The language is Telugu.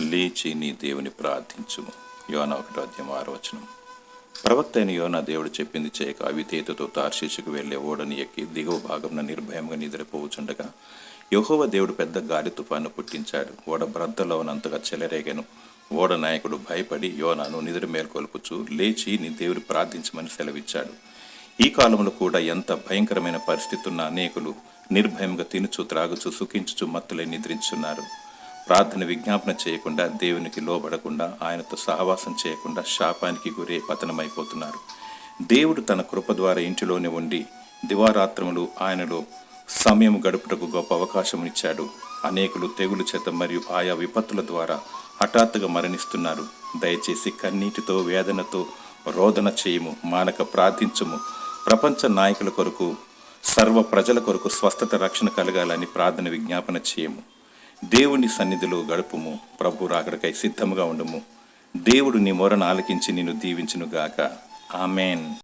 లేచి నీ దేవుని ప్రార్థించుము. యోన ఒకటో అధ్యాయం ఆరో వచనం. ప్రవక్త అయిన యోన దేవుడు చెప్పింది చేయక అవిధేయతతో తార్షీషుకు వెళ్ళే ఓడని ఎక్కి దిగువ భాగంలో నిర్భయంగా నిద్రపోవచుండగా యహోవ దేవుడు పెద్ద గాలి తుఫాను పుట్టించాడు. ఓడ బ్రద్దలో ఉన్నంతగా చెలరేగను. ఓడ నాయకుడు భయపడి యోనాను నిద్ర మేల్కొల్పుచు లేచి నీ దేవుడు ప్రార్థించమని సెలవిచ్చాడు. ఈ కాలంలో కూడా ఎంత భయంకరమైన పరిస్థితున్న అనేకులు నిర్భయంగా తినుచు త్రాగుచు సుఖించుచు మత్తులై నిద్రించున్నారు. ప్రార్థన విజ్ఞాపన చేయకుండా దేవునికి లోబడకుండా ఆయనతో సహవాసం చేయకుండా శాపానికి గురే పతనమైపోతున్నారు. దేవుడు తన కృప ద్వారా ఇంటిలోనే ఉండి దివారాత్రములు ఆయనలో సమయం గడుపుటకు గొప్ప అవకాశం ఇచ్చాడు అనేకులు తెగులు చేత మరియు ఆయా విపత్తుల ద్వారా హఠాత్తుగా మరణిస్తున్నారు. దయచేసి కన్నీటితో వేదనతో రోదన చేయము మానక ప్రార్థించము. ప్రపంచ నాయకుల కొరకు సర్వ ప్రజల కొరకు స్వస్థత రక్షణ కలగాలని ప్రార్థన విజ్ఞాపన చేయము. దేవుని సన్నిధిలో గడుపుము ప్రభు రాకడకై సిద్ధముగా ఉండము. దేవుడు నీ మొరను ఆలకించి నిన్ను దీవించునుగాక. ఆమెన్.